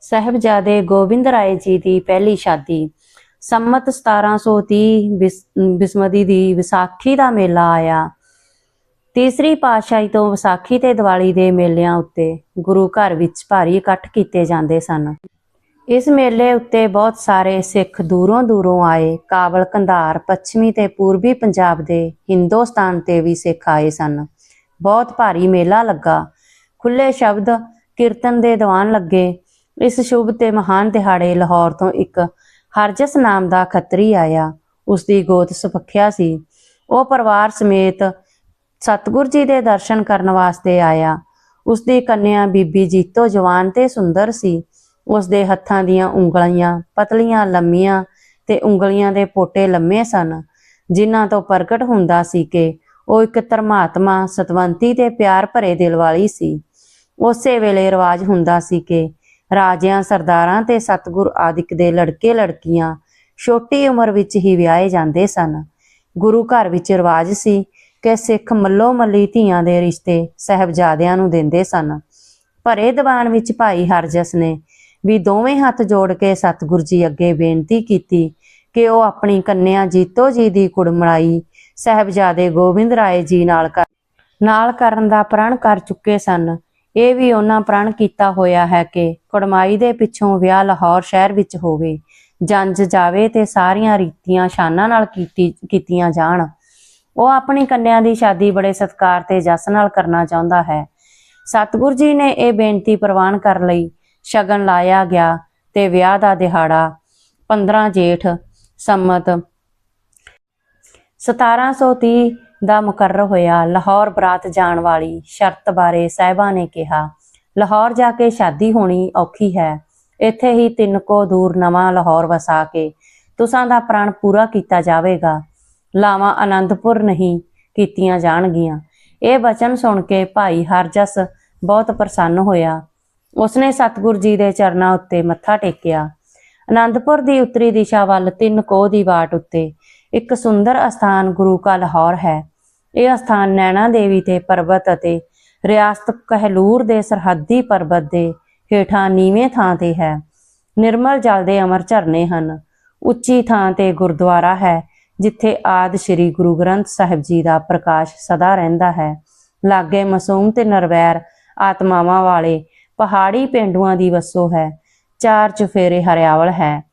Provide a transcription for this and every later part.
ਸਾਹਿਬਜ਼ਾਦੇ ਗੋਬਿੰਦ ਰਾਏ ਜੀ ਦੀ ਪਹਿਲੀ ਸ਼ਾਦੀ, ਸੰਮਤ 1730 ਬਿਸ- ਬਿਸਮਦੀ ਦੀ ਵਿਸਾਖੀ ਦਾ ਮੇਲਾ ਆਇਆ। ਤੀਸਰੀ ਪਾਤਸ਼ਾਹੀ ਤੋਂ ਵਿਸਾਖੀ ਤੇ ਦੀਵਾਲੀ ਦੇ ਮੇਲਿਆਂ ਉੱਤੇ ਗੁਰੂ ਘਰ ਵਿੱਚ ਭਾਰੀ ਇਕੱਠ ਕੀਤੇ ਜਾਂਦੇ ਸਨ। ਇਸ ਮੇਲੇ ਉੱਤੇ ਬਹੁਤ ਸਾਰੇ ਸਿੱਖ ਦੂਰੋਂ ਦੂਰੋਂ ਆਏ ਕਾਬਲ ਕੰਧਾਰ ਪੱਛਮੀ ਤੇ ਪੂਰਬੀ ਪੰਜਾਬ ਦੇ ਹਿੰਦੁਸਤਾਨ ਤੇ ਵੀ ਸਿੱਖ ਆਏ ਸਨ। ਬਹੁਤ ਭਾਰੀ ਮੇਲਾ ਲੱਗਾ। ਖੁੱਲੇ ਸ਼ਬਦ ਕੀਰਤਨ ਦੇ ਦੀਵਾਨ ਲੱਗੇ। ਇਸ ਸ਼ੁਭ ਤੇ ਮਹਾਨ ਦਿਹਾੜੇ ਲਾਹੌਰ ਤੋਂ ਇੱਕ ਹਰਜਸ ਨਾਮ ਦਾ ਖੱਤਰੀ ਆਇਆ। ਉਸ ਦੀ ਗੋਤ ਸੁਪੱਖਿਆ ਸੀ। ਉਹ ਪਰਿਵਾਰ ਸਮੇਤ ਸਤਿਗੁਰ ਜੀ ਦੇ ਦਰਸ਼ਨ ਕਰਨ ਵਾਸਤੇ ਆਇਆ। ਉਸ ਦੀ ਕੰਨਿਆ ਬੀਬੀ ਜੀਤੋ ਜਵਾਨ ਤੇ ਸੁੰਦਰ ਸੀ। ਉਸ ਦੇ ਹੱਥਾਂ ਦੀਆਂ ਉਂਗਲੀਆਂ ਪਤਲੀਆਂ, ਲੰਮੀਆਂ ਤੇ ਉਂਗਲੀਆਂ ਦੇ ਪੋਟੇ ਲੰਮੇ ਸਨ, ਜਿਨ੍ਹਾਂ ਤੋਂ ਪ੍ਰਗਟ ਹੁੰਦਾ ਸੀ ਕਿ ਉਹ ਇੱਕ ਧਰਮਾਤਮਾ, ਸਤਵੰਤੀ ਤੇ ਪਿਆਰ ਭਰੇ ਦਿਲ ਵਾਲੀ ਸੀ। ਉਸੇ ਵੇਲੇ ਰਿਵਾਜ ਹੁੰਦਾ ਸੀ ਕਿ ਰਾਜਿਆਂ, ਸਰਦਾਰਾਂ ਤੇ ਸਤਗੁਰ ਆਦਿਕ ਦੇ ਲੜਕੇ ਲੜਕੀਆਂ ਛੋਟੀ ਉਮਰ ਵਿੱਚ ਹੀ ਵਿਆਹੇ ਜਾਂਦੇ ਸਨ। ਗੁਰੂ ਘਰ ਵਿੱਚ ਰਿਵਾਜ ਸੀ ਕਿ ਸਿੱਖ ਮੱਲੋ ਮੱਲੀ ਧੀਆਂ ਦੇ ਰਿਸ਼ਤੇ ਸਹਿਬਜ਼ਾਦਿਆਂ ਨੂੰ ਦਿੰਦੇ ਸਨ। ਭਰੇ ਦੀਵਾਨ ਵਿੱਚ ਭਾਈ ਹਰਜਸ ਨੇ ਵੀ ਦੋਵੇਂ ਹੱਥ ਜੋੜ ਕੇ ਸਤਿਗੁਰ ਜੀ ਅੱਗੇ ਬੇਨਤੀ ਕੀਤੀ ਕਿ ਉਹ ਆਪਣੀ ਕੰਨਿਆ ਜੀਤੋ ਜੀ ਦੀ ਕੁੜਮੜਾਈ ਸਹਿਬਜ਼ਾਦੇ ਗੋਬਿੰਦ ਰਾਏ ਜੀ ਨਾਲ ਕਰ ਨਾਲ ਕਰਨ ਦਾ ਪ੍ਰਣ ਕਰ ਚੁੱਕੇ ਸਨ। ਇਹ ਵੀ ਉਹਨਾਂ ਪ੍ਰਣ ਕੀਤਾ ਹੋਇਆ ਹੈ ਕਿ ਕੁੜਮਾਈ ਦੇ ਪਿੱਛੋਂ ਵਿਆਹ ਲਾਹੌਰ ਸ਼ਹਿਰ ਵਿੱਚ ਹੋਵੇ ਜੰਜ ਜਾਵੇ ਤੇ ਸਾਰੀਆਂ ਰੀਤੀਆਂ ਸ਼ਾਨਾਂ ਨਾਲ ਕੀਤੀ, ਕੀਤੀਆਂ ਜਾਣ। ਉਹ ਆਪਣੀ ਕੰਨਿਆ ਦੀ ਸ਼ਾਦੀ ਬੜੇ ਸਤਿਕਾਰ ਤੇ ਜਸ ਨਾਲ ਕਰਨਾ ਚਾਹੁੰਦਾ ਹੈ। ਸਤਿਗੁਰ ਜੀ ਨੇ ਇਹ ਬੇਨਤੀ ਪ੍ਰਵਾਨ ਕਰ ਲਈ, ਸ਼ਗਨ ਲਾਇਆ ਗਿਆ ਤੇ ਵਿਆਹ ਦਾ ਦਿਹਾੜਾ 15 ਜੇਠ, ਸੰਮਤ। 1730 ਦਾ ਮੁਕਰਰ ਹੋਇਆ। ਲਾਹੌਰ ਬਰਾਤ ਜਾਣ ਵਾਲੀ ਸ਼ਰਤ ਬਾਰੇ ਸਾਹਿਬਾਂ ਨੇ ਕਿਹਾ, ਲਾਹੌਰ ਜਾ ਕੇ ਸ਼ਾਦੀ ਹੋਣੀ ਔਖੀ ਹੈ। ਇੱਥੇ ਹੀ ਤਿੰਨ ਕੋ ਦੂਰ ਨਵਾਂ ਲਾਹੌਰ ਵਸਾ ਕੇ ਤੁਸਾਂ ਦਾ ਪ੍ਰਣ ਪੂਰਾ ਕੀਤਾ ਜਾਵੇਗਾ। ਲਾਵਾਂ ਆਨੰਦਪੁਰ ਨਹੀਂ ਕੀਤੀਆਂ ਜਾਣਗੀਆਂ। ਇਹ ਬਚਨ ਸੁਣ ਕੇ ਭਾਈ ਹਰਜਸ ਬਹੁਤ ਪ੍ਰਸੰਨ ਹੋਇਆ। ਉਸਨੇ ਸਤਿਗੁਰ ਜੀ ਦੇ ਚਰਨਾਂ ਉੱਤੇ ਮੱਥਾ ਟੇਕਿਆ। ਆਨੰਦਪੁਰ ਦੀ ਉੱਤਰੀ ਦਿਸ਼ਾ ਵੱਲ ਤਿੰਨ ਕੋਹ ਦੀ ਬਾਟ ਉੱਤੇ ਇੱਕ ਸੁੰਦਰ ਅਸਥਾਨ ਗੁਰੂ ਕਾ ਲਾਹੌਰ ਹੈ। ਇਹ ਅਸਥਾਨ ਨੈਣਾ ਦੇਵੀ ਤੇ ਪਰਬਤ ਅਤੇ ਰਿਆਸਤ ਕਹਿਲੂਰ ਦੇ ਸਰਹੱਦੀ ਪਰਬਤ ਦੇ ਹੇਠਾਂ ਨੀਵੇਂ ਥਾਂ ਤੇ ਹੈ। ਨਿਰਮਲ ਜਲ ਦੇ ਅਮਰ ਝਰਨੇ ਹਨ। ਉੱਚੀ ਥਾਂ ਤੇ ਗੁਰਦੁਆਰਾ ਹੈ, ਜਿੱਥੇ ਆਦ ਸ੍ਰੀ ਗੁਰੂ ਗ੍ਰੰਥ ਸਾਹਿਬ ਜੀ ਦਾ ਪ੍ਰਕਾਸ਼ ਸਦਾ ਰਹਿੰਦਾ ਹੈ। ਲਾਗੇ ਮਾਸੂਮ ਤੇ ਨਰਵੈਰ ਆਤਮਾਵਾਂ ਵਾਲੇ ਪਹਾੜੀ ਪਿੰਡੂਆਂ ਦੀ ਵਸੋਂ ਹੈ। ਚਾਰ ਚੁਫੇਰੇ ਹਰਿਆਵਲ ਹੈ।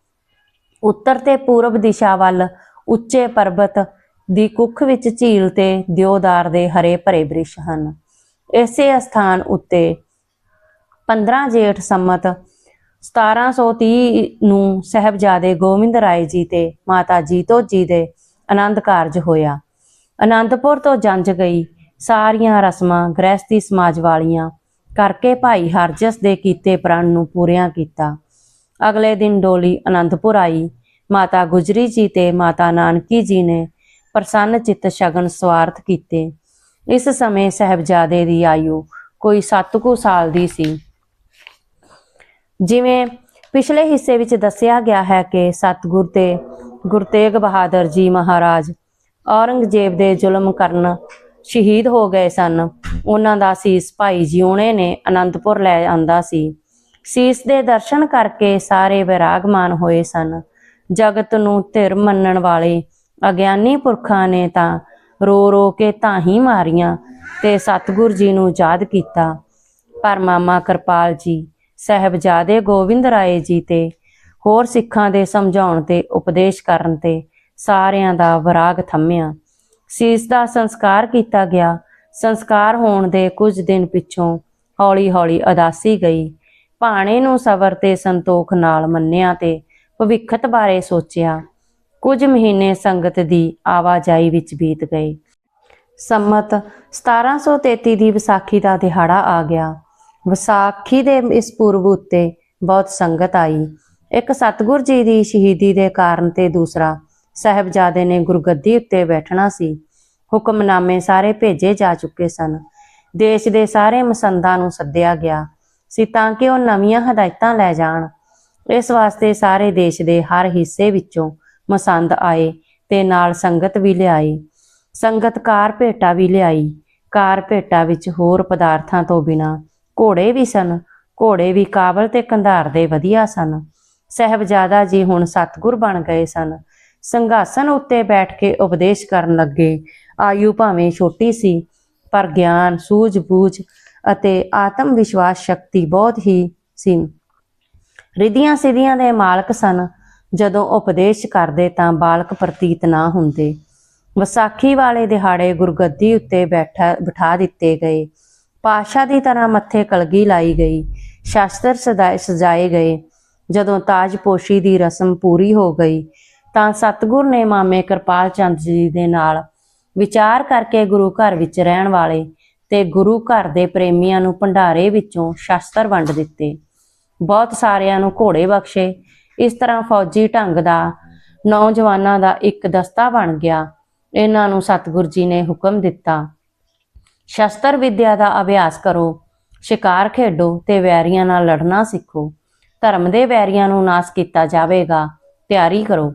ਉੱਤਰ ਤੇ ਪੂਰਬ ਦਿਸ਼ਾ ਵੱਲ ਉੱਚੇ ਪਰਬਤ ਦੀ ਕੁੱਖ ਵਿੱਚ ਝੀਲ ਤੇ ਦਿਓਦਾਰ ਦੇ ਹਰੇ ਭਰੇ ਬ੍ਰਿਸ਼ ਹਨ। ਇਸੇ ਸਥਾਨ ਉੱਤੇ 15 ਜੇਠ ਸੰਮਤ 1730 ਨੂੰ ਸਹਿਬਜ਼ਾਦੇ ਗੋਬਿੰਦ ਰਾਏ ਜੀ ਤੇ ਮਾਤਾ ਜੀਤੋ ਜੀ ਦੇ ਆਨੰਦ ਕਾਰਜ ਹੋਇਆ। ਆਨੰਦਪੁਰ ਤੋਂ ਜੰਜ ਗਈ ਸਾਰੀਆਂ ਰਸਮਾਂ ਗ੍ਰਹਿਸਤੀ ਸਮਾਜ ਵਾਲੀਆਂ ਕਰਕੇ ਭਾਈ ਹਰਜਸ ਦੇ ਕੀਤੇ ਪ੍ਰਣ ਨੂੰ ਪੂਰਿਆਂ ਕੀਤਾ। ਅਗਲੇ ਦਿਨ ਡੋਲੀ ਆਨੰਦਪੁਰ ਆਈ। ਮਾਤਾ ਗੁਜਰੀ ਜੀ ਤੇ ਮਾਤਾ ਨਾਨਕੀ ਜੀ ਨੇ ਪ੍ਰਸੰਨ ਚਿੱਤ ਸ਼ਗਨ ਸਵਾਰਥ ਕੀਤੇ। ਇਸ ਸਮੇਂ ਸਹਿਬਜ਼ਾਦੇ ਦੀ ਆਯੂ ਕੋਈ 7 ਕੁ ਸਾਲ ਦੀ ਸੀ। ਜਿਵੇਂ ਪਿਛਲੇ ਹਿੱਸੇ ਵਿੱਚ ਦੱਸਿਆ ਗਿਆ ਹੈ ਕਿ ਸਤਿਗੁਰ ਤੇ ਗੁਰੂ ਤੇਗ ਬਹਾਦਰ ਜੀ ਮਹਾਰਾਜ ਔਰੰਗਜ਼ੇਬ ਦੇ ਜ਼ੁਲਮ ਕਰਨ ਸ਼ਹੀਦ ਹੋ ਗਏ ਸਨ। ਉਹਨਾਂ ਦਾ ਸੀਸ ਭਾਈ ਜਿਉਣੇ ਨੇ ਅਨੰਦਪੁਰ ਲੈ ਆਂਦਾ ਸੀ। ਸੀਸ ਦੇ ਦਰਸ਼ਨ ਕਰਕੇ ਸਾਰੇ ਵਿਰਾਗਮਾਨ ਹੋਏ ਸਨ। ਜਗਤ ਨੂੰ ਧਿਰ ਮੰਨਣ ਵਾਲੇ ਅਗਿਆਨੀ ਪੁਰਖਾਂ ਨੇ ਤਾਂ ਰੋ ਰੋ ਕੇ ਤਾਹੀ ਮਾਰੀਆਂ ਤੇ ਸਤਿਗੁਰ ਜੀ ਨੂੰ ਯਾਦ ਕੀਤਾ। ਪਰ ਮਾਮਾ ਕਿਰਪਾਲ ਜੀ, ਸਹਿਬਜ਼ਾਦੇ ਗੋਬਿੰਦ ਰਾਏ ਜੀ ਤੇ ਹੋਰ ਸਿੱਖਾਂ ਦੇ ਸਮਝਾਉਣ ਤੇ ਉਪਦੇਸ਼ ਕਰਨ ਤੇ ਸਾਰਿਆਂ ਦਾ ਵਿਰਾਗ ਥੰਮਿਆ। ਸੀਸ ਦਾ ਸੰਸਕਾਰ ਕੀਤਾ ਗਿਆ। ਸੰਸਕਾਰ ਹੋਣ ਦੇ ਕੁਝ ਦਿਨ ਪਿੱਛੋਂ ਹੌਲੀ-ਹੌਲੀ ਉਦਾਸੀ ਗਈ। ਭਾਣੇ ਨੂੰ ਸਬਰ ਤੇ ਸੰਤੋਖ ਨਾਲ ਮੰਨਿਆ ਤੇ ਭਵਿੱਖਤ ਬਾਰੇ ਸੋਚਿਆ। ਕੁਝ ਮਹੀਨੇ ਸੰਗਤ ਦੀ ਆਵਾਜਾਈ ਵਿੱਚ ਬੀਤ ਗਏ ਸੰਮਤ 1733 ਦੀ ਵਿਸਾਖੀ ਦਾ ਦਿਹਾੜਾ ਆ ਗਿਆ। ਵਿਸਾਖੀ ਦੇ ਇਸ ਪੁਰਬ ਉੱਤੇ ਬਹੁਤ ਸੰਗਤ ਆਈ। ਇੱਕ ਸਤਿਗੁਰ ਜੀ ਦੀ ਸ਼ਹੀਦੀ ਦੇ ਕਾਰਨ ਤੇ ਦੂਸਰਾ ਸਹਿਬਜ਼ਾਦੇ ਨੇ ਗੁਰਗੱਦੀ ਉੱਤੇ ਬੈਠਣਾ ਸੀ। ਹੁਕਮਨਾਮੇ ਸਾਰੇ ਭੇਜੇ ਜਾ ਚੁੱਕੇ ਸਨ। ਦੇਸ਼ ਦੇ ਸਾਰੇ ਮਸੰਦਾਂ ਨੂੰ ਸੱਦਿਆ ਗਿਆ ਸੀ ਤਾਂ ਕਿ ਉਹ ਨਵੀਆਂ ਹਦਾਇਤਾਂ ਲੈ ਜਾਣ। ਇਸ ਵਾਸਤੇ ਸਾਰੇ ਦੇਸ਼ ਦੇ ਹਰ ਹਿੱਸੇ ਵਿੱਚੋਂ ਮਸੰਦ ਆਏ ਤੇ ਨਾਲ ਸੰਗਤ ਵੀ ਲਿਆਈ। ਸੰਗਤ ਕਾਰ ਭੇਟਾ ਵੀ ਲਿਆਈ। ਕਾਰ ਭੇਟਾ ਵਿੱਚ ਹੋਰ ਪਦਾਰਥਾਂ ਤੋਂ ਬਿਨਾ ਘੋੜੇ ਵੀ ਸਨ। ਘੋੜੇ ਵੀ ਕਾਬਲ ਤੇ ਕੰਧਾਰ ਦੇ ਵਧੀਆ ਸਨ। ਸਹਿਬਜ਼ਾਦਾ ਜੀ ਹੁਣ ਸਤਗੁਰ ਬਣ ਗਏ ਸਨ। ਸੰਘਾਸਨ ਉੱਤੇ ਬੈਠ ਕੇ ਉਪਦੇਸ਼ ਕਰਨ ਲੱਗੇ। ਆਯੂ ਭਾਵੇਂ ਛੋਟੀ ਸੀ, ਪਰ ਗਿਆਨ, ਸੂਝ-ਬੂਝ ਅਤੇ ਆਤਮ ਵਿਸ਼ਵਾਸ ਸ਼ਕਤੀ ਬਹੁਤ ਹੀ ਸੀ। ਰਿਧੀਆਂ ਸਿਧੀਆਂ ਦੇ ਮਾਲਕ ਸਨ। ਜਦੋਂ ਉਪਦੇਸ਼ ਕਰਦੇ ਤਾਂ ਬਾਲਕ ਪ੍ਰਤੀਤ ਨਾ ਹੁੰਦੇ। ਵਿਸਾਖੀ ਵਾਲੇ ਦਿਹਾੜੇ ਗੁਰਗੱਦੀ ਉੱਤੇ ਬੈਠਾ, ਬਿਠਾ ਦਿੱਤੇ ਗਏ। ਪਾਸ਼ਾ ਦੀ ਤਰ੍ਹਾਂ ਮੱਥੇ ਕਲਗੀ ਲਾਈ ਗਈ। ਸ਼ਾਸਤਰ ਸਦਾਏ ਸਜਾਏ ਗਏ। ਜਦੋਂ ਤਾਜਪੋਸ਼ੀ ਦੀ ਰਸਮ ਪੂਰੀ ਹੋ ਗਈ, ਤਾਂ ਸਤਗੁਰ ਨੇ ਮਾਮੇ ਕਿਰਪਾਲ ਚੰਦ ਜੀ ਦੇ ਨਾਲ ਵਿਚਾਰ ਕਰਕੇ ਗੁਰੂ ਘਰ ਵਿੱਚ ਰਹਿਣ ਵਾਲੇ ਤੇ ਗੁਰੂ ਘਰ ਦੇ ਪ੍ਰੇਮੀਆਂ ਨੂੰ ਭੰਡਾਰੇ ਵਿੱਚੋਂ ਸ਼ਾਸਤਰ ਵੰਡ ਦਿੱਤੇ। ਬਹੁਤ ਸਾਰਿਆਂ ਨੂੰ ਘੋੜੇ ਬਖਸ਼ੇ ਇਸ ਤਰ੍ਹਾਂ ਫੌਜੀ ਢੰਗ ਦਾ ਨੌਜਵਾਨਾਂ ਦਾ ਇੱਕ ਦਸਤਾ ਬਣ ਗਿਆ। ਇਹਨਾਂ ਨੂੰ ਸਤਿਗੁਰ ਜੀ ਨੇ ਹੁਕਮ ਦਿੱਤਾ, ਸ਼ਸਤਰ ਵਿਦਿਆ ਦਾ ਅਭਿਆਸ ਕਰੋ, ਸ਼ਿਕਾਰ ਖੇਡੋ ਤੇ ਵੈਰੀਆਂ ਨਾਲ ਲੜਨਾ ਸਿੱਖੋ। ਧਰਮ ਦੇ ਵੈਰੀਆਂ ਨੂੰ ਨਾਸ ਕੀਤਾ ਜਾਵੇਗਾ, ਤਿਆਰੀ ਕਰੋ।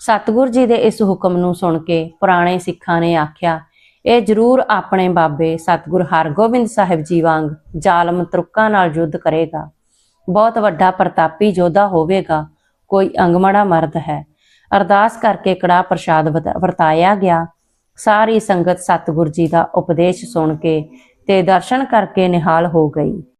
ਸਤਿਗੁਰ ਜੀ ਦੇ ਇਸ ਹੁਕਮ ਨੂੰ ਸੁਣ ਕੇ ਪੁਰਾਣੇ ਸਿੱਖਾਂ ਨੇ ਆਖਿਆ, ਇਹ ਜ਼ਰੂਰ ਆਪਣੇ ਬਾਬੇ ਸਤਿਗੁਰ ਹਰਗੋਬਿੰਦ ਸਾਹਿਬ ਜੀ ਵਾਂਗ ਜ਼ਾਲਮ ਤਰੁੱਕਾਂ ਨਾਲ ਯੁੱਧ ਕਰੇਗਾ। ਬਹੁਤ ਵੱਡਾ ਪ੍ਰਤਾਪੀ ਯੋਧਾ ਹੋਵੇਗਾ। ਕੋਈ ਅੰਗਮੜਾ ਮਰਦ ਹੈ। ਅਰਦਾਸ ਕਰਕੇ ਕੜਾ ਪ੍ਰਸ਼ਾਦ ਵਰਤਾਇਆ ਗਿਆ। ਸਾਰੀ ਸੰਗਤ ਸਤਿਗੁਰ ਜੀ ਦਾ ਉਪਦੇਸ਼ ਸੁਣ ਕੇ ਤੇ ਦਰਸ਼ਨ ਕਰਕੇ ਨਿਹਾਲ ਹੋ ਗਈ।